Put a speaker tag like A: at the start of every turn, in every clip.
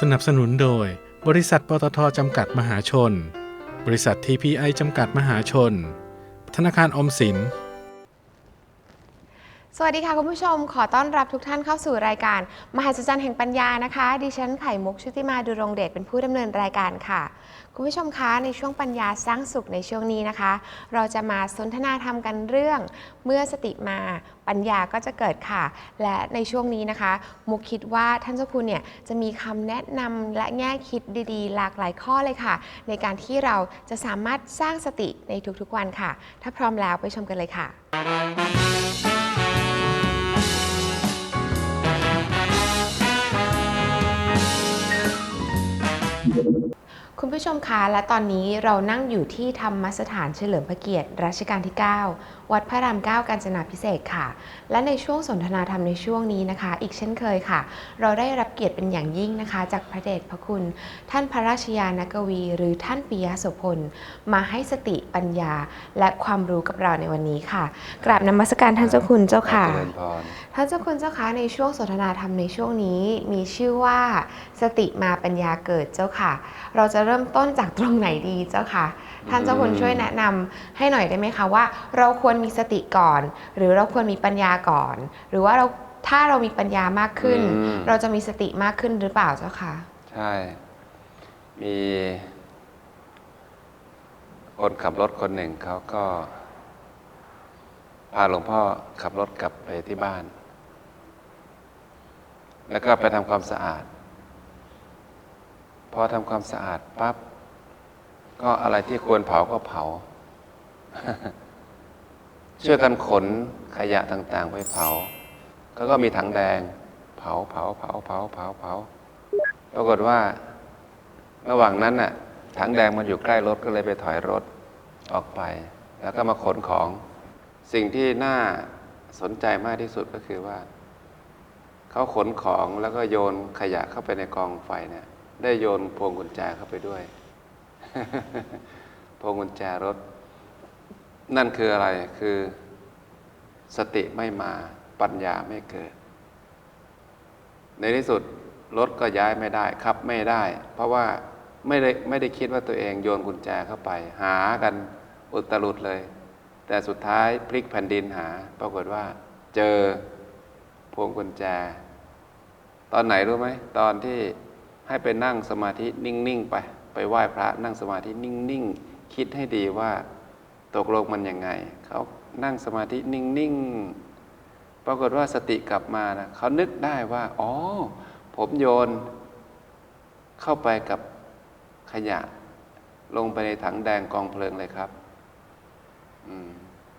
A: สนับสนุนโดย บริษัทปตทจำกัดมหาชน บริษัททีพีไอจำกัดมหาชน ธนาคารออมสิน
B: สวัสดีค่ะคุณผู้ชมขอต้อนรับทุกท่านเข้าสู่รายการ มหัศจรรย์แห่งปัญญานะคะ ดิฉันไข่มุกชุติมาดุรงเดชเป็นผู้ดำเนินรายการค่ะ คุณผู้ชมคะในช่วงปัญญาสร้างสุขในช่วงนี้นะคะ เราจะมาสนทนาธรรมกันเรื่อง เมื่อสติมาปัญญาก็จะเกิดค่ะ และในช่วงนี้นะคะ มุกคิดว่าท่านเจ้าคุณเนี่ยจะมีคำแนะนำและแง่คิดดีๆ หลากหลายข้อเลยค่ะ ในการที่เราจะสามารถสร้างสติในทุกๆวันค่ะ ถ้าพร้อมแล้วไปชมกันเลยค่ะ คุณผู้ชมคะและตอนนี้เรานั่งอยู่ที่ธรรมสถานเฉลิมพระเกียรติรัชกาลที่ 9 วัดพระราม9กาญจนาพิเศษกค่ะ และในช่วงสนทนาธรรมในช่วงนี้นะคะ อีกเช่นเคยค่ะ เราได้รับเกียรติเป็นอย่างยิ่งนะคะ จากพระเดชพระคุณ ท่านพระราชยานกวี หรือท่านปิยะโสพลมาให้สติปัญญาและความรู้กับเราในวันนี้ค่ะ กราบนมัสการท่านเจ้าคุณเจ้าค่ะ
C: เจริญพร
B: ท่านเจ้าคุณเจ้าคะในช่วงสนทนาธรรมในช่วงนี้ มีชื่อว่าสติมาปัญญาเกิดเจ้าค่ะ เราจะเริ่มต้นจากตรงไหนดีเจ้าค่ะท่านเจ้าคุณช่วยแนะนำให้หน่อยได้ไหมคะว่า เราควรมีสติก่อน หรือเราควรมีปัญญาก่อน หรือว่าเราถ้าเรามีปัญญามากขึ้น
C: อืม
B: เราจะมีสติมากขึ้นหรือเปล่าเจ้าค่ะ
C: ใช่มีคนขับรถคนหนึ่งเขาก็พาหลวงพ่อขับรถกลับไปที่บ้าน แล้วก็ไปทำความสะอาด พอทำความสะอาดปั๊บ ก็อะไรที่ควรเผาก็เผา ช่วยกันขนขยะต่าง ๆ ไปเผาเขาก็มีถังแดง เผาเผาเผาเผาเผาเผาปรากฏว่า ระหว่างนั้นน่ะ ถังแดงมันอยู่ใกล้รถก็เลยไปถอยรถออกไป แล้วก็มาขนของ สิ่งที่น่าสนใจมากที่สุดก็คือว่าเขาขนของแล้วก็โยนขยะเข้าไปในกองไฟเนี่ย ได้โยนพวงกุญแจเข้าไปด้วย พวงกุญแจรถ นั่นคืออะไรคือสติไม่มาปัญญาไม่เกิด ในที่สุดรถก็ย้ายไม่ได้ขับไม่ได้ เพราะว่าไม่ได้ไม่ได้คิดว่าตัวเองโยนกุญแจเข้าไป หากันอุตลุดเลย แต่สุดท้ายพลิกแผ่นดินหา ปรากฏว่า เจอพวงกุญแจ ตอนไหนรู้ไหมตอนที่ให้ไปนั่งสมาธินิ่ง ๆ ไป ไปไหว้พระนั่งสมาธินิ่งๆ คิดให้ดีว่าตกลงมันยังไง เขานั่งสมาธินิ่งๆ ปรากฏว่าสติกลับมานะเขานึกได้ว่า อ๋อ ผมโยน เข้าไปกับขยะ ลงไปในถังแดงกองเพลิงเลยครับ อืม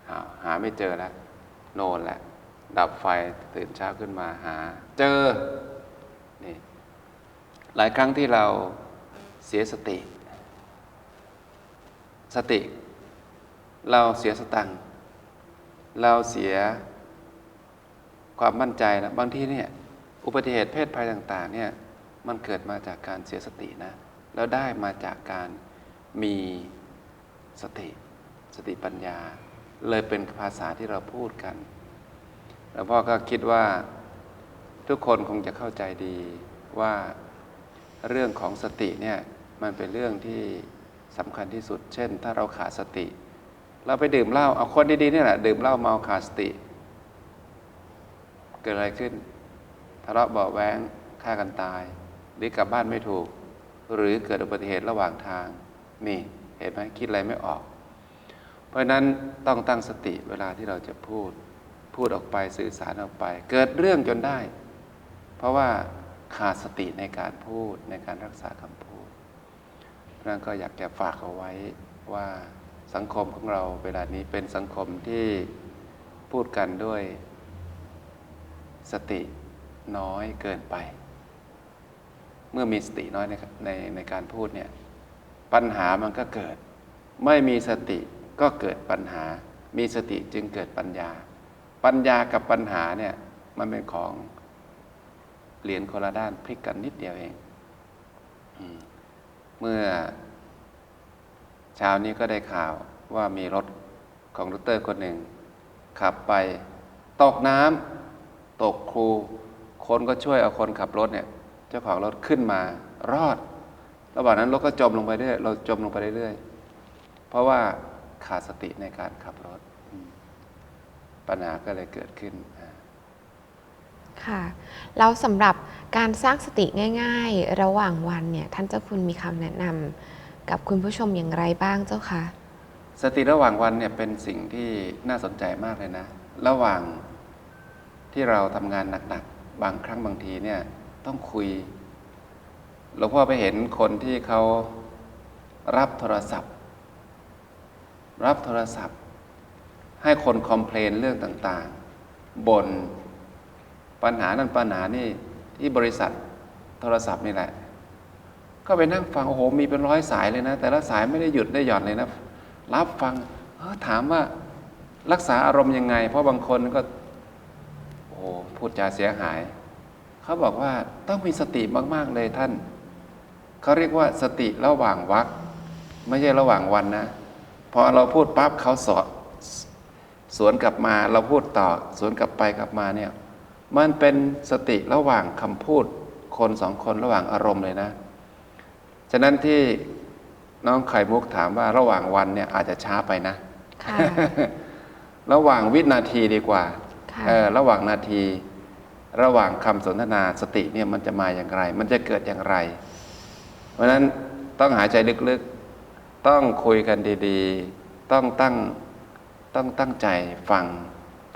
C: หาหาไม่เจอแล้วโนนแหละ ดับไฟตื่นเช้าขึ้นมาหา เจอ นี่ หลายครั้งที่เรา สียสติ สติ เราเสียสตังเราเสียความมั่นใจนะบางทีเนี่ยอุบัติเหตุเพศภัยต่าง ๆ เนี่ยมันเกิดมาจากการเสียสตินะ แล้วได้มาจากการมีสติ สติปัญญา เลยเป็นภาษาที่เราพูดกันแล้วพ่อก็คิดว่าทุกคนคงจะเข้าใจดีว่าเรื่องของสติเนี่ย มันเป็นเรื่องที่สำคัญที่สุด เช่น ถ้าเราขาดสติ เราไปดื่มเหล้าเอาคนดีๆเนี่ยแหละดื่มเหล้าเมาขาดสติ เกิดอะไรขึ้นทะเลาะเบาะแว้งฆ่ากันตาย หรือกลับบ้านไม่ถูก หรือเกิดอุบัติเหตุระหว่างทางนี่เห็นไหมคิดอะไรไม่ออก เพราะฉะนั้นต้องตั้งสติเวลาที่เราจะพูด พูดออกไปสื่อสารออกไป เกิดเรื่องจนได้ เพราะว่าขาดสติในการพูดในการรักษาคำพูด นั้นก็อยากจะฝากเอาไว้ว่าสังคมของเราเวลานี้เป็นสังคมที่พูดกันด้วย สติน้อยเกินไป เมื่อมีสติน้อยในในในการพูดเนี่ยปัญหามันก็เกิด ไม่มีสติก็เกิดปัญหา มีสติจึงเกิดปัญญา ปัญญากับปัญหาเนี่ยมันเป็นของเหรียญคนละด้านพลิกกันนิดเดียวเองอ เมื่อเช้านี้ก็ได้ข่าวว่ามีรถของดรคนหนึ่ง ขับไปตกน้ำตกครู คนก็ช่วยเอาคนขับรถเนี่ยเจ้าของรถขึ้นมารอด ระหว่างนั้นรถก็จมลงไปเรื่อยเราจมลงไปเรื่อยๆเพราะว่าขาดสติในการขับรถปัญหาก็เลยเกิดขึ้น
B: ค่ะ แล้วสำหรับการสร้างสติง่าย ๆ ระหว่างวันเนี่ยท่านเจ้าคุณมีคำแนะนำกับคุณผู้ชมอย่างไรบ้างเจ้าคะ
C: สติระหว่างวันเนี่ยเป็นสิ่งที่น่าสนใจมากเลยนะ ระหว่างที่เราทำงานหนักๆ บางครั้งบางทีเนี่ยต้องคุย หลวงพ่อไปเห็นคนที่เขารับโทรศัพท์ รับโทรศัพท์ ให้คนคอมเพลนเรื่องต่างๆบน ปัญหานั้นปัญหานี่ที่บริษัทโทรศัพท์นี่แหละ ก็ไปนั่งฟังโอ้โหมีเป็นร้อยสายเลยนะ แต่ละสายไม่ได้หยุดได้หย่อนเลยนะ รับฟังเออถามว่ารักษาอารมณ์ยังไง เพราะบางคนก็โอ้โหพูดจาเสียหาย เขาบอกว่าต้องมีสติมาก ๆ เลยท่าน เขาเรียกว่าสติระหว่างวักไม่ใช่ระหว่างวันนะพอเราพูดปั๊บเขาสอสวนกลับมาเราพูดต่อ สวนกลับไปกลับมาเนี่ย มันเป็นสติระหว่างคำพูดคนสองคนระหว่างอารมณ์เลยนะ ฉะนั้นที่น้องไข่มุกถามว่าระหว่างวันเนี่ยอาจจะช้าไปนะ
B: ค่ะ
C: ระหว่างวินาทีดีกว่า
B: ค่ะ
C: เออระหว่างนาที ระหว่างคำสนทนาสติเนี่ยมันจะมาอย่างไร มันจะเกิดอย่างไร เพราะฉะนั้นต้องหายใจลึกๆ ต้องคุยกันดีๆ ต้องตั้งต้องตั้งใจฟัง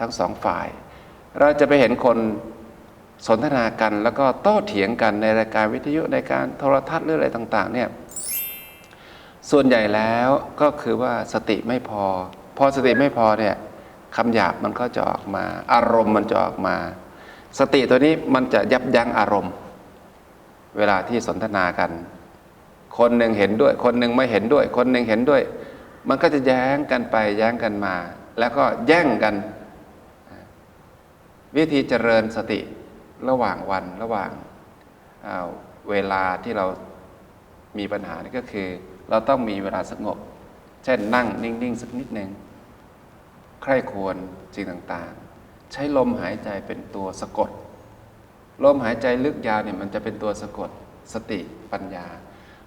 C: ทั้งสองฝ่าย เราจะไปเห็นคนสนทนากัน แล้วก็โต้เถียงกันในรายการวิทยุในการโทรทัศน์หรืออะไรต่างๆเนี่ยส่วนใหญ่แล้วก็คือว่าสติไม่พอ พอสติไม่พอเนี่ยคำหยาบมันก็จะออกมา อารมณ์มันจะออกมา สติตัวนี้มันจะยับยั้งอารมณ์ เวลาที่สนทนากัน คนหนึ่งเห็นด้วย คนหนึ่งไม่เห็นด้วย คนหนึ่งเห็นด้วย มันก็จะแย้งกันไปแย้งกันมา แล้วก็แย่งกัน วิธีเจริญสติระหว่างวันระหว่างอ่าเวลาที่เรามีปัญหานี่ก็คือ เราต้องมีเวลาสงบ เช่นนั่งนิ่ง ๆ สักนิดหนึ่งใคร่ควรสิ่งต่างๆ ใช้ลมหายใจเป็นตัวสะกด ลมหายใจลึกยาวเนี่ยมันจะเป็นตัวสะกดสติปัญญา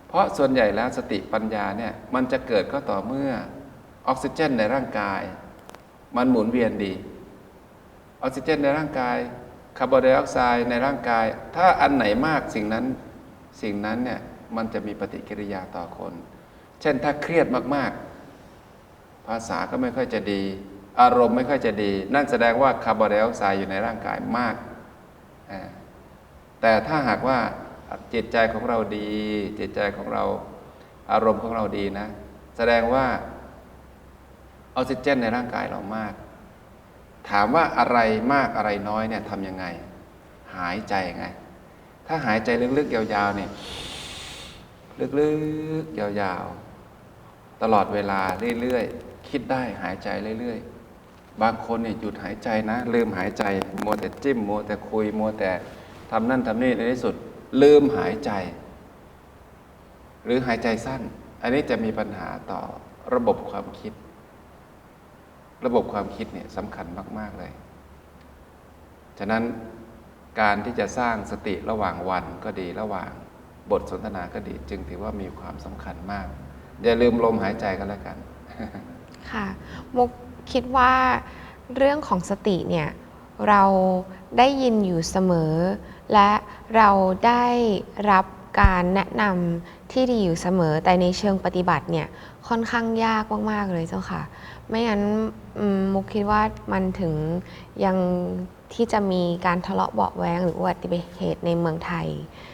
C: เพราะส่วนใหญ่แล้วสติปัญญาเนี่ยมันจะเกิดก็ต่อเมื่อออกซิเจนในร่างกาย มันหมุนเวียนดี ออกซิเจนในร่างกายคาร์บอนไดออกไซด์ในร่างกาย ถ้าอันไหนมากสิ่งนั้นสิ่งนั้นเนี่ยมันจะมีปฏิกิริยาต่อคน เช่นถ้าเครียดมากๆ ภาษาก็ไม่ค่อยจะดี อารมณ์ไม่ค่อยจะดี นั่นแสดงว่าคาร์บอนไดออกไซด์อยู่ในร่างกายมาก แต่ถ้าหากว่าจิตใจของเราดี จิตใจของเราอารมณ์ของเราดีนะ แสดงว่าออกซิเจนในร่างกายเรามาก ถามว่าอะไรมากอะไรน้อยเนี่ยทำยังไง หายใจไง ถ้าหายใจลึกๆยาวๆเนี่ยลึกๆยาวๆ ตลอดเวลาเรื่อยๆ คิดได้หายใจเรื่อยๆ บางคนเนี่ยหยุดหายใจนะ ลืมหายใจมัวแต่จิ้มมัวแต่คุยมัวแต่ทำนั่นทำนี่ในที่สุด ลืมหายใจ หรือหายใจสั้น อันนี้จะมีปัญหาต่อระบบความคิด ระบบความคิดเนี่ยสำคัญมาก ๆ เลย ฉะนั้นการที่จะสร้างสติระหว่างวันก็ดีระหว่างบทสนทนาก็ดีจึงถือว่ามีความสำคัญมาก อย่าลืมลมหายใจกันแล้วกัน
B: ค่ะมุกคิดว่าเรื่องของสติเนี่ยเราได้ยินอยู่เสมอ และเราได้รับการแนะนำที่ดีอยู่เสมอแต่ในเชิงปฏิบัติเนี่ยค่อนข้างยากมาก ๆ เลยเจ้าค่ะ ไม่งั้นอืมมุกคิดว่ามันถึงยังที่จะมีการทะเลาะเบาะแวงหรืออุบัติเหตุในเมืองไทย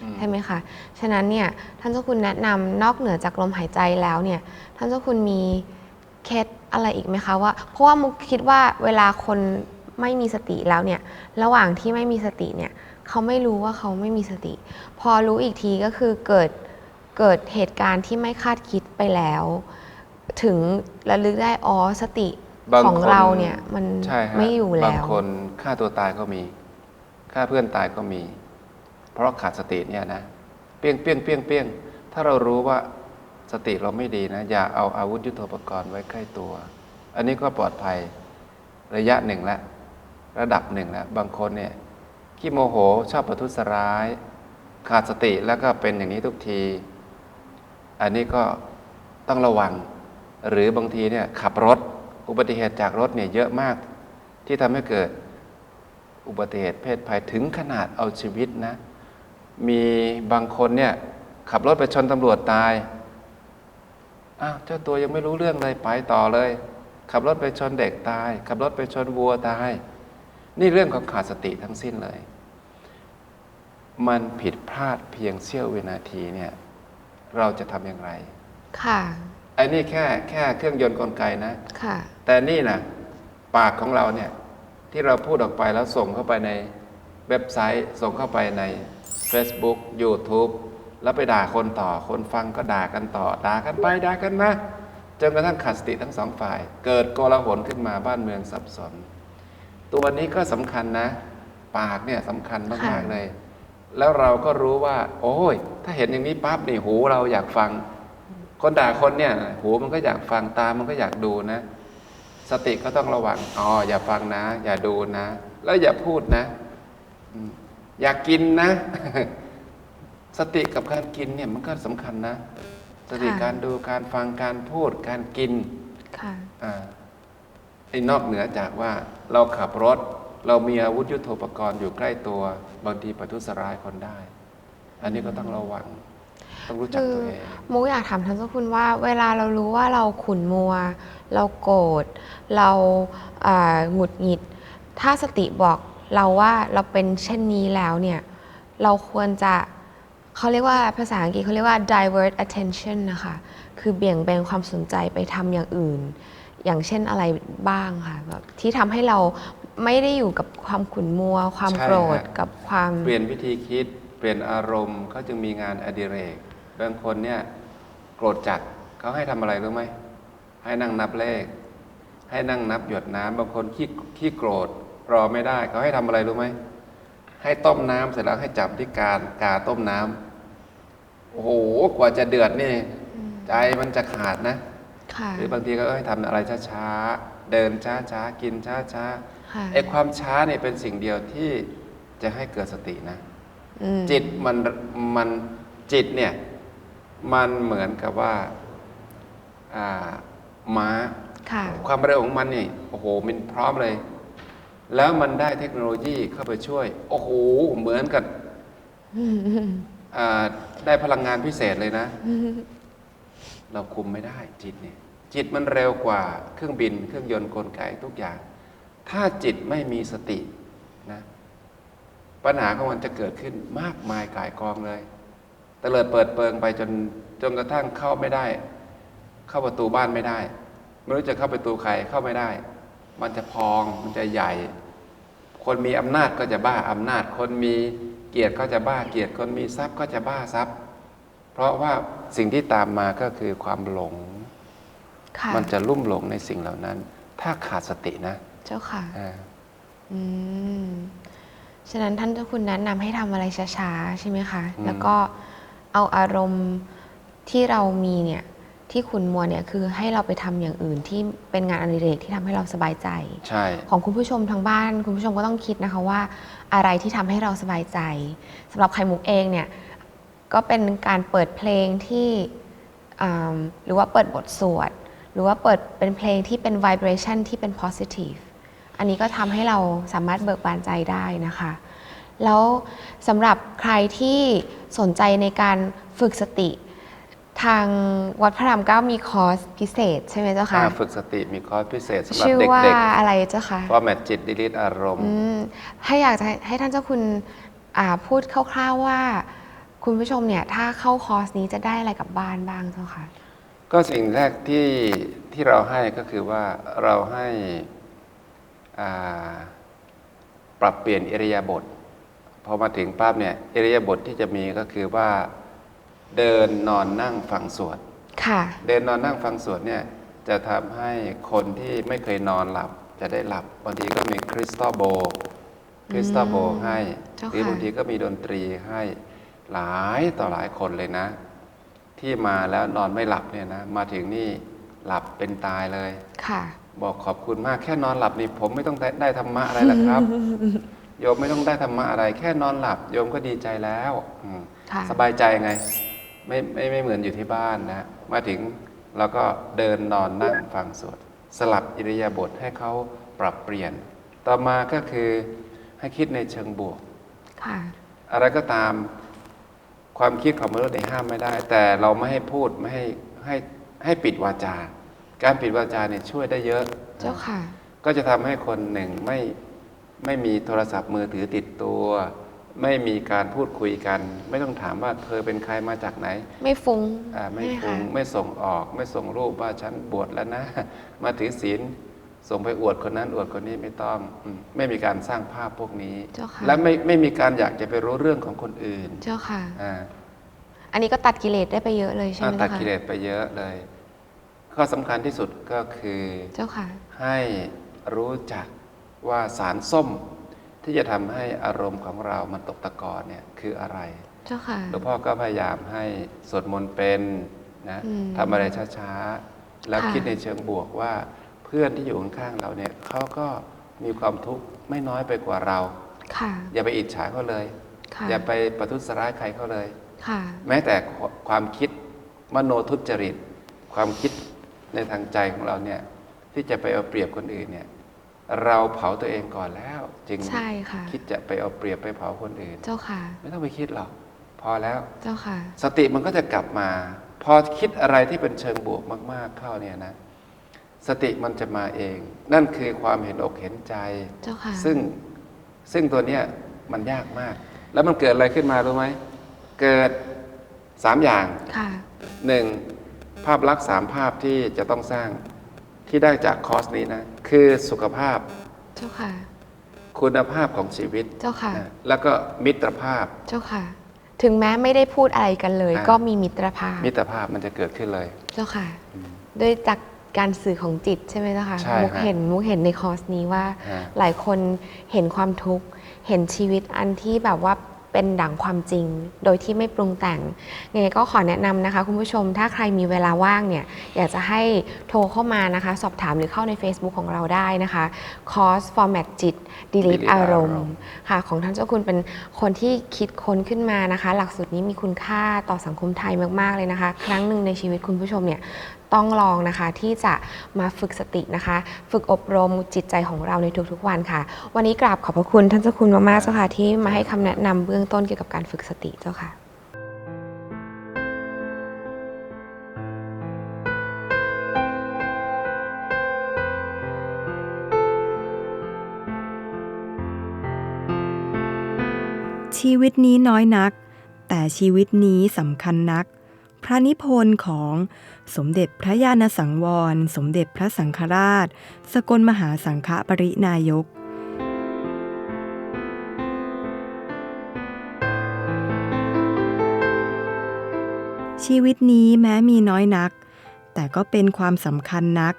C: อืม
B: ใช่ไหมคะ ฉะนั้นเนี่ยท่านเจ้าคุณแนะนำนอกเหนือจากลมหายใจแล้วเนี่ยท่านเจ้าคุณมีเคล็ดอะไรอีกไหมคะว่า เพราะว่ามุกคิดว่าเวลาคนไม่มีสติแล้วเนี่ยระหว่างที่ไม่มีสติเนี่ยเขาไม่รู้ว่าเขาไม่มีสติ พอรู้อีกทีก็คือเกิดเกิดเหตุการณ์ที่ไม่คาดคิดไปแล้ว ถึงระลึกได้อ๋อสติ
C: บาง
B: ของ
C: คน
B: เราเนี่ยมัน
C: ใช่ฮะ
B: ไม่อยู่
C: บาง
B: แล้ว
C: คนฆ่าตัวตายก็มีฆ่าเพื่อนตายก็มี เพราะขาดสติเนี่ยนะ เปี้ยงเปี้ยงเปี้ยงเปี้ยงถ้าเรารู้ว่าสติเราไม่ดีนะ อย่าเอาอาวุธยุโทโธปกรณ์ไว้ใกล้ตัว อันนี้ก็ปลอดภัยระยะหนึ่งแล้วระดับหนึ่งแล้วบางคนเนี่ยขี้โมโหชอบประทุษร้าย ขาดสติแล้วก็เป็นอย่างนี้ทุกที อันนี้ก็ต้องระวัง หรือบางทีเนี่ยขับรถอุบัติเหตุจากรถเนี่ยเยอะมาก ที่ทำให้เกิดอุบัติเหตุเพศภัยถึงขนาดเอาชีวิตนะ มีบางคนเนี่ยขับรถไปชนตำรวจตาย อ้าวเจ้าตัวยังไม่รู้เรื่องเลยไปต่อเลย ขับรถไปชนเด็กตาย ขับรถไปชนวัวตาย นี่เรื่องของขาดสติทั้งสิ้นเลย มันผิดพลาดเพียงเสี้ยววินาทีเนี่ย เราจะทำอย่างไร
B: ค่ะ
C: ไอ้นี่แค่แค่เครื่องยนต์กลไกนะ
B: ค่ะ
C: แต่นี่นะปากของเราเนี่ย ที่เราพูดออกไปแล้วส่งเข้าไปในเว็บไซต์ ส่งเข้าไปใน Facebook YouTube แล้วไปด่าคนต่อ คนฟังก็ด่ากันต่อ ด่ากันไปด่ากันมาจนกระทั่งขาดสติทั้งสองฝ่าย เกิดโกลาหลขึ้นมาบ้านเมืองสับสน ตัวนี้ก็สำคัญนะ ปากเนี่ยสำคัญมาก
B: ค่ะ
C: ๆเลย แล้วเราก็รู้ว่า โอ้ย ถ้าเห็นอย่างนี้ปั๊บนี่หูเราอยากฟัง คนด่าคนเนี่ยหูมันก็อยากฟังตามันก็อยากดูนะ สติก็ต้องระวังอ๋ออย่าฟังนะ อย่าดูนะ แล้วอย่าพูดนะอืมอย่ากินนะ สติกับการกินเนี่ยมันก็สำคัญนะ สติ
B: ค่ะ
C: การดูการฟังการพูดการกิน
B: ค่ะ
C: อ่าไอ้นอกเหนือจากว่าเราขับรถเรามีอาวุธยุโทโธปกรณ์อยู่ใกล้ตัว บางทีประทุษร้ายคนได้ อันนี้ก็ต้องระวัง ต้องรู้จัก
B: คือ
C: ตัวเอง
B: มุกอยากถามท่านเจ้าคุณว่า เวลาเรารู้ว่าเราขุนมัว เราโกรธเราอ่าหงุดหงิด ถ้าสติบอกเราว่าเราเป็นเช่นนี้แล้วเนี่ยเราควรจะเขาเรียกว่าภาษาอังกฤษเขาเรียกว่า divert attention นะคะ คือเบี่ยงเบนความสนใจไปทำอย่างอื่น อย่างเช่นอะไรบ้างค่ะแบบที่ทำให้เราไม่ได้อยู่กับความขุนมัว ความ
C: ใช่
B: โกรธ
C: ฮะ
B: กับความ
C: เปลี่ยนวิธีคิด เปลี่ยนอารมณ์เขาจึงมีงานอดิเรก บางคนเนี่ยโกรธจัดเขาให้ทำอะไรรู้ไหมให้นั่งนับเลข ให้นั่งนับหยดน้ำบางคนขี้ขี้โกรธรอไม่ได้เขาให้ทำอะไรรู้ไหมให้ต้มน้ำเสร็จแล้วให้จับที่การกาต้มน้ำโอ้โหกว่าจะเดือดนี่ ใจมันจะขาดนะ
B: ค่ะ
C: หรือบางทีก็ให้ทำอะไรช้าๆเดินช้าๆกินช้าๆ
B: ค่ะ
C: ไอ้ความช้าเนี่ยเป็นสิ่งเดียวที่จะให้เกิดสตินะ
B: อืม
C: จิตมันมันจิตเนี่ย มันเหมือนกับว่าอ่าม้า
B: ค่ะ
C: ความเร็วของมันนี่โอ้โหมันพร้อมเลย แล้วมันได้เทคโนโลยีเข้าไปช่วย โอ้โห เหมือนกับอ่าได้พลังงานพิเศษเลยนะ เราคุมไม่ได้จิตเนี่ยจิตมันเร็วกว่าเครื่องบิน เครื่องยนต์กลไกทุกอย่าง ถ้าจิตไม่มีสตินะปัญหาของมันจะเกิดขึ้นมากมายกายกองเลย ตะเลิดเปิดเปิงไปจนจนกระทั่งเข้าไม่ได้ เข้าประตูบ้านไม่ได้ ไม่รู้จะเข้าประตูใครเข้าไม่ได้ มันจะพองมันจะใหญ่ คนมีอำนาจก็จะบ้าอำนาจ คนมีเกียรติก็จะบ้าเกียรติ คนมีทรัพย์ก็จะบ้าทรัพย์ เพราะว่าสิ่งที่ตามมาก็คือความหลง
B: ค่ะ
C: มันจะลุ่มหลงในสิ่งเหล่านั้น ถ้าขาดสตินะ
B: เจ้าค่ะ
C: อ่า
B: อืมฉะนั้นท่านเจ้าคุณแนะนำให้ทำอะไรช้าๆใช่ไหมคะ
C: อืม
B: แล้วก็ เอาอารมณ์ที่เรามีเนี่ยที่ขุนมัวเนี่ยคือให้เราไปทำอย่างอื่นที่เป็นงานอดิเรกที่ทำให้เราสบายใจ
C: ใช่
B: ของคุณผู้ชมทางบ้าน คุณผู้ชมก็ต้องคิดนะคะว่าอะไรที่ทำให้เราสบายใจสำหรับไข่มุกเองเนี่ยก็เป็นการเปิดเพลงที่อ่าหรือว่าเปิดบทสวด หรือว่าเปิดเป็นเพลงที่เป็น vibration ที่เป็น positive อันนี้ก็ทำให้เราสามารถเบิกบานใจได้นะคะ แล้วสำหรับใครที่สนใจในการฝึกสติ ทางวัดพระรามเก้ามีคอร์สพิเศษ ใช่ไหมเจ้าคะ
C: อ่าฝึกสติมีคอร์สพิเศษสำหรับ
B: ชื่อ
C: เด็ก
B: ว่า
C: ๆ
B: อะไรเจ้าคะ
C: ฟอร์แมตจิตดิลิทอารมณ์
B: อืมให้อยากจะให้ให้ท่านเจ้าคุณอ่าพูดคร่าวๆว่า คุณผู้ชมเนี่ยถ้าเข้าคอร์สนี้จะได้อะไรกลับบ้านบ้างเจ้าคะ
C: ก็ก็สิ่งแรกที่ที่เราให้ก็คือว่าเราให้อ่าปรับเปลี่ยนอิริยาบถ พอมาถึงปั๊บเนี่ยอิริยาบถที่จะมีก็คือว่าเดินนอนนั่งฟังสวด
B: ค่ะ
C: เดินนอนนั่งฟังสวดเนี่ยจะทำให้คนที่ไม่เคยนอนหลับจะได้หลับบางทีก็มีคริสตัลโบคริสตัลโบให้
B: เจ้า
C: หรือบาง
B: ค่ะ
C: ทีก็มีดนตรีให้หลายต่อหลายคนเลยนะ ที่มาแล้วนอนไม่หลับเนี่ยนะมาถึงนี่หลับเป็นตายเลย
B: ค่ะ
C: บอกขอบคุณมากแค่นอนหลับนี่ผมไม่ต้องได้ได้ธรรมะอะไรหรอกครับ โยมไม่ต้องได้ธรรมะอะไร แค่นอนหลับ โยมก็ดีใจแล้วอืม
B: ค่ะ
C: สบายใจไงไม่ไม่ไม่เหมือนอยู่ที่บ้านนะมาถึงเราก็เดินนอนนั่งฟังสวดสลับอิริยาบถให้เขาปรับเปลี่ยน ต่อมาก็คือให้คิดในเชิงบวก
B: ค่ะ
C: อะไรก็ตามความคิดของมนุษย์เนี่ยห้ามไม่ได้ แต่เราไม่ให้พูดไม่ให้ให้ให้ปิดวาจา การปิดวาจาเนี่ยช่วยได้เยอะ
B: เจ้าค่ะ
C: ก็จะทำให้คนหนึ่งไม่ ไม่มีโทรศัพท์มือถือติดตัว ไม่มีการพูดคุยกัน ไม่ต้องถามว่าเธอเป็นใครมาจากไหน
B: ไม่ฟุ้ง
C: อ่าไม่
B: ใช่
C: ฟุ้ง
B: ค่ะ
C: ไม่ส่งออก ไม่ส่งรูปว่าฉันบวชแล้วนะ มาถือศีลส่งไปอวดคนนั้นอวดคนนี้ไม่ต้องอืมไม่มีการสร้างภาพพวกนี้
B: เจ้าค่ะ
C: และไม่ไม่มีการอยากจะไปรู้เรื่องของคนอื่น
B: เจ้าค่ะ
C: อ่า
B: อันนี้ก็ตัดกิเลสได้ไปเยอะเลยใช่ไหม
C: อ่าตัด
B: เจ้าค่ะ
C: กิเลสไปเยอะเลยข้อสำคัญที่สุดก็คือ
B: เจ้าค่ะ
C: ให้รู้จัก ว่าสารส้มที่จะทำให้อารมณ์ของเรามันตกตะกอนเนี่ยคืออะไร
B: เจ้าค่ะ
C: หลวงพ่อก็พยายามให้สวดมนต์เป็นนะ
B: อืม
C: ทำอะไรช้าๆ แล้ว
B: ค่ะ
C: คิดในเชิงบวกว่าเพื่อนที่อยู่ข้างๆเราเนี่ยเขาก็มีความทุกข์ไม่น้อยไปกว่าเรา
B: ค่ะ
C: อย่าไปอิจฉาเขาเลย
B: ค่ะ
C: อย่าไปประทุษร้ายใครเขาเลย
B: ค่ะ
C: แม้แต่ความคิดมโนทุจริต ความคิดในทางใจของเราเนี่ยที่จะไปเอาเปรียบคนอื่นเนี่ย เราเผาตัวเองก่อนแล้ว จึง
B: ใช่ค่ะ
C: คิดจะไปเอาเปรียบไปเผาคนอื่น
B: เจ้าค่ะ
C: ไม่ต้องไปคิดหรอก พอแล้ว
B: เจ้าค่ะ
C: สติมันก็จะกลับมา พอคิดอะไรที่เป็นเชิงบวกมาก ๆเข้าเนี่ยนะ สติมันจะมาเอง นั่นคือความเห็นอกเห็นใจ
B: เจ้าค่ะ
C: ซึ่งซึ่งตัวเนี้ยมันยากมาก แล้วมันเกิดอะไรขึ้นมารู้ไหม เกิดสามอย่าง
B: ค่ะ
C: หนึ่งภาพลักษณ์สามภาพที่จะต้องสร้าง ที่ได้จากคอร์สนี้นะ คือสุขภาพ
B: เจ้าค่ะ
C: คุณภาพของชีวิต
B: เจ้าค่ะ
C: นะแล้วก็มิตรภาพ
B: เจ้าค่ะ ถึงแม้ไม่ได้พูดอะไรกันเลย
C: อ่า
B: ก็มีมิตรภาพ
C: มิตรภาพมันจะเกิดขึ้นเลย
B: เจ้าค่ะ ด้วยจากการสื่อของจิตใช่ไหมเจ้าค่ะ
C: ใช่
B: มุก
C: ฮะ
B: เห็นมุกเห็นในคอร์สนี้ว่า
C: ฮะ
B: หลายคนเห็นความทุกข์ เห็นชีวิตอันที่แบบว่า เป็นดั่งความจริง โดยที่ไม่ปรุงแต่งยังไงก็ขอแนะนำนะคะ คุณผู้ชมถ้าใครมีเวลาว่างเนี่ยอยากจะให้โทรเข้ามานะคะ สอบถามหรือเข้าใน Facebook ของเราได้นะคะคอร์ส format จิต delete
C: delete
B: อารม
C: อาร
B: ณ์
C: มณ์
B: ค่ะของท่านเจ้าคุณเป็นคนที่คิดค้นขึ้นมานะคะ หลักสูตรนี้มีคุณค่าต่อสังคมไทยมาก ๆ เลยนะคะ ครั้งหนึ่งในชีวิตคุณผู้ชมเนี่ย ต้องลองนะคะที่จะมาฝึกสตินะคะ ฝึกอบรมจิตใจของเราในทุกๆวันค่ะ วันนี้กราบขอบพระคุณท่านเจ้าคุณมากๆเจ้าค่ะที่มาให้คำแนะนำเบื้องต้นเกี่ยวกับการฝึกสติเจ้าค่ะ
D: ชีวิตนี้น้อยนัก แต่ชีวิตนี้สำคัญนัก พระนิพนธ์ของสมเด็จพระญาณสังวร สมเด็จพระสังฆราช สกลมหาสังฆปรินายกชีวิตนี้แม้มีน้อยนัก แต่ก็เป็นความสำคัญนัก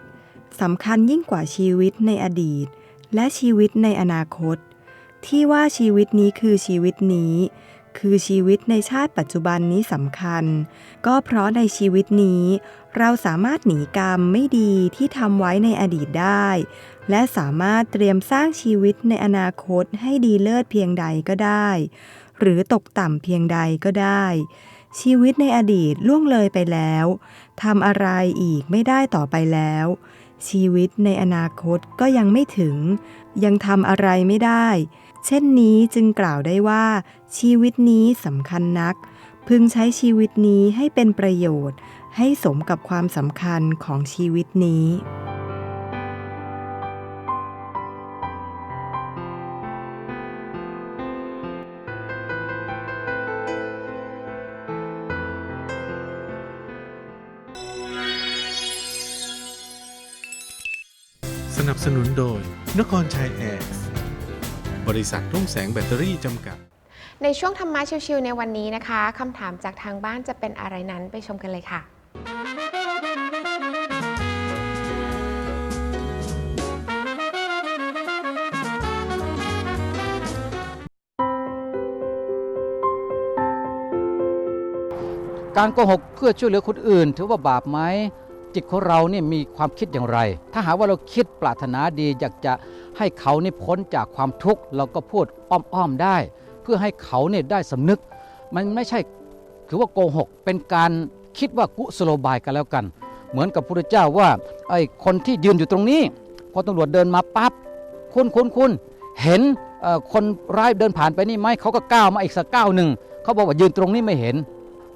D: สำคัญยิ่งกว่าชีวิตในอดีต และชีวิตในอนาคต ที่ว่าชีวิตนี้คือชีวิตนี้ คือชีวิตในชาติปัจจุบันนี้สำคัญ ก็เพราะในชีวิตนี้ เราสามารถหนีกรรมไม่ดีที่ทำไว้ในอดีตได้ และสามารถเตรียมสร้างชีวิตในอนาคตให้ดีเลิศเพียงใดก็ได้ หรือตกต่ำเพียงใดก็ได้ ชีวิตในอดีตล่วงเลยไปแล้วทำอะไรอีกไม่ได้ต่อไปแล้ว ชีวิตในอนาคตก็ยังไม่ถึง ยังทำอะไรไม่ได้ เช่นนี้จึงกล่าวได้ว่า ชีวิตนี้สำคัญนัก พึงใช้ชีวิตนี้ให้เป็นประโยชน์ ให้สมกับความสำคัญของชีวิตนี้
B: ส
A: นับสนุนโดยนครชัยแอร์ บริษัทรุ่งแสงแบตเตอรี่จำกัด
B: ในช่วงธรรมะชิวๆในวันนี้นะคะคำถามจากทางบ้านจะเป็นอะไรนั้นไปชมกันเลยค่ะ
E: การโกหกเพื่อช่วยเหลือคนอื่น ถือว่าบาปไหม จิตของเราเนี่ยมีความคิดอย่างไร ถ้าหากว่าเราคิดปรารถนาดีอยากจะให้เขานี่พ้นจากความทุกข์เราก็พูดอ้อมๆได้ เพื่อให้เขาเนี่ยได้สำนึก มันไม่ใช่ถือว่าโกหก เป็นการคิดว่ากุศโลบายกันแล้วกัน เหมือนกับพระพุทธเจ้าว่าไอ้คนที่ยืนอยู่ตรงนี้ พอตำรวจเดินมาปั๊บคุณคุณคุณเห็นคนร้ายเดินผ่านไปนี่ไหมเขาก็ก้าวมาอีกสักก้าวหนึ่งเขาบอกว่ายืนตรงนี้ไม่เห็น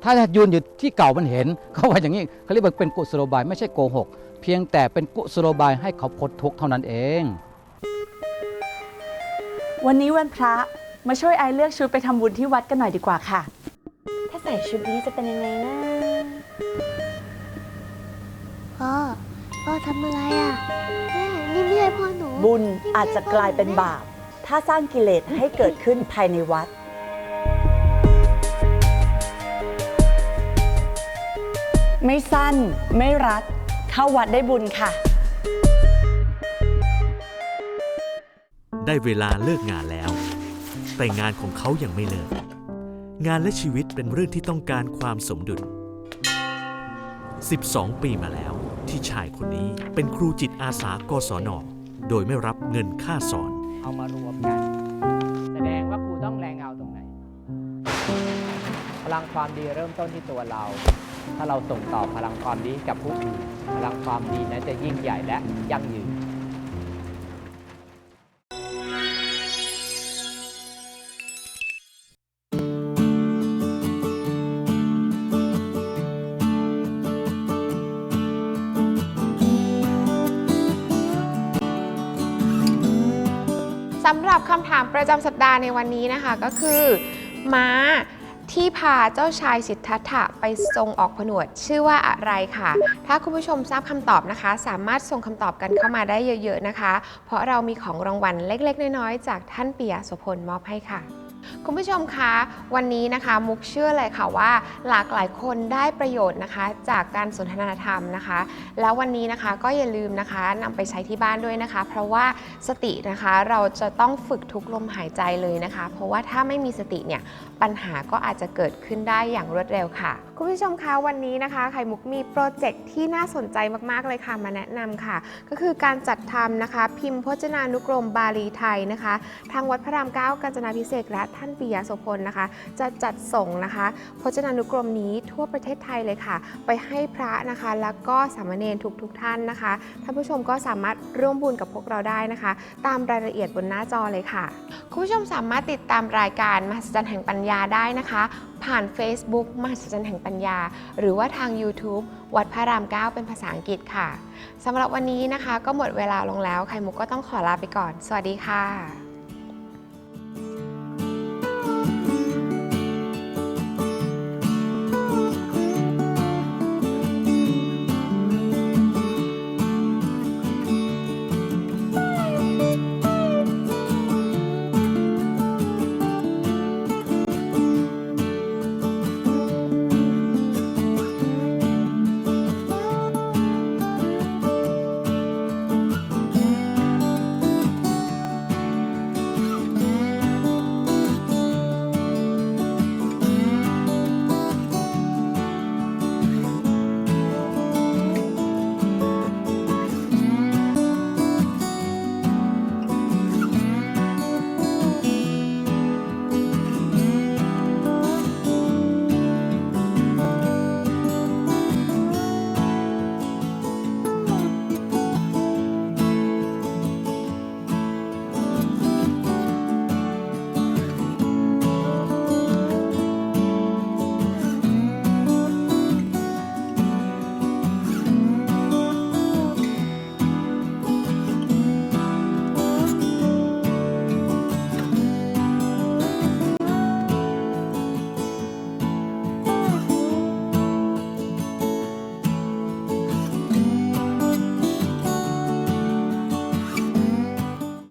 E: ถ้ายืนอยู่ที่เก่ามันเห็น เขาว่าอย่างนี้เขาเรียกว่าเป็นกุศโลบายไม่ใช่โกหก เพียงแต่เป็นกุศโลบายให้เขาพ้นทุกข์เท่านั้นเอง
F: วันนี้วันพระมาช่วยไอเลือกชุดไปทำบุญที่วัดกันหน่อยดีกว่าค่ะ
G: ถ้าใส่ชุดนี้จะเป็นยังไงนะ
H: พ่อพ่อทำอะไรอะแม่นี่ไม่ใช่พ่อหนู
F: บุญอาจจะกลายเป็นบาป ถ้าสร้างกิเลสให้เกิดขึ้นภายในวัด ไม่สั้น ไม่รัด เข้าวัดได้บุญค่ะ
I: ได้เวลาเลิกงานแล้ว แต่งานของเขายังไม่เลิก งานและชีวิตเป็นเรื่องที่ต้องการความสมดุล 12 ปีมาแล้วที่ชายคนนี้เป็นครูจิตอาสากศน โดยไม่รับเงินค่าสอน
E: เอามารวมกัน ลังความดีเริ่มต้นที่ตัวเรา ถ้าเราส่งต่อพลังความดีกับผู้อื่นพลังความดีนั้นจะยิ่งใหญ่และยั่งยืน
B: สำหรับคำถามประจำสัปดาห์ในวันนี้นะคะก็คือ ม้า ที่พาเจ้าชายสิทธัตถะไปทรงออกผนวดชื่อว่าอะไรค่ะ ถ้าคุณผู้ชมทราบคำตอบนะคะ สามารถส่งคำตอบกันเข้ามาได้เยอะ ๆนะคะ เพราะเรามีของรางวัลเล็ก ๆ น้อยๆจากท่านเปียะโสพลมอบให้ค่ะ คุณผู้ชมคะวันนี้นะคะมุกเชื่อเลยค่ะว่าหลากหลายคนได้ประโยชน์นะคะ จากการสนทนาธรรมนะคะ แล้ววันนี้นะคะก็อย่าลืมนะคะนำไปใช้ที่บ้านด้วยนะคะ เพราะว่าสตินะคะเราจะต้องฝึกทุกลมหายใจเลยนะคะ เพราะว่าถ้าไม่มีสติเนี่ยปัญหาก็อาจจะเกิดขึ้นได้อย่างรวดเร็วค่ะ คุณผู้ชมคะวันนี้นะคะ ไข่มุกมีโปรเจกต์ที่น่าสนใจมากๆเลยค่ะมาแนะนำค่ะ ก็คือการจัดทำนะคะ พิมพ์พจนานุกรมบาลีไทยนะคะ ทางวัดพระรามเก้ากาญจนาพิเศษและท่านปิยะโสพลนะคะ จะจัดส่งนะคะ พจนานุกรมนี้ทั่วประเทศไทยเลยค่ะ ไปให้พระนะคะ แล้วก็สามเณรทุกๆทท่านนะคะท่านผู้ชมก็สามารถร่วมบุญกับพวกเราได้นะคะ ตามรายละเอียดบนหน้าจอเลยค่ะคุณผู้ชมสามารถติดตามรายการมหัศจรรย์แห่งปัญญาได้นะคะ ผ่าน Facebook มหัศจรรย์แห่งปัญญา หรือว่าทาง YouTube วัดพระราม 9 เป็นภาษาอังกฤษค่ะสำหรับวันนี้นะคะ ก็หมดเวลาลงแล้ว ไข่มุกก็ต้องขอลาไปก่อน สวัสดีค่ะ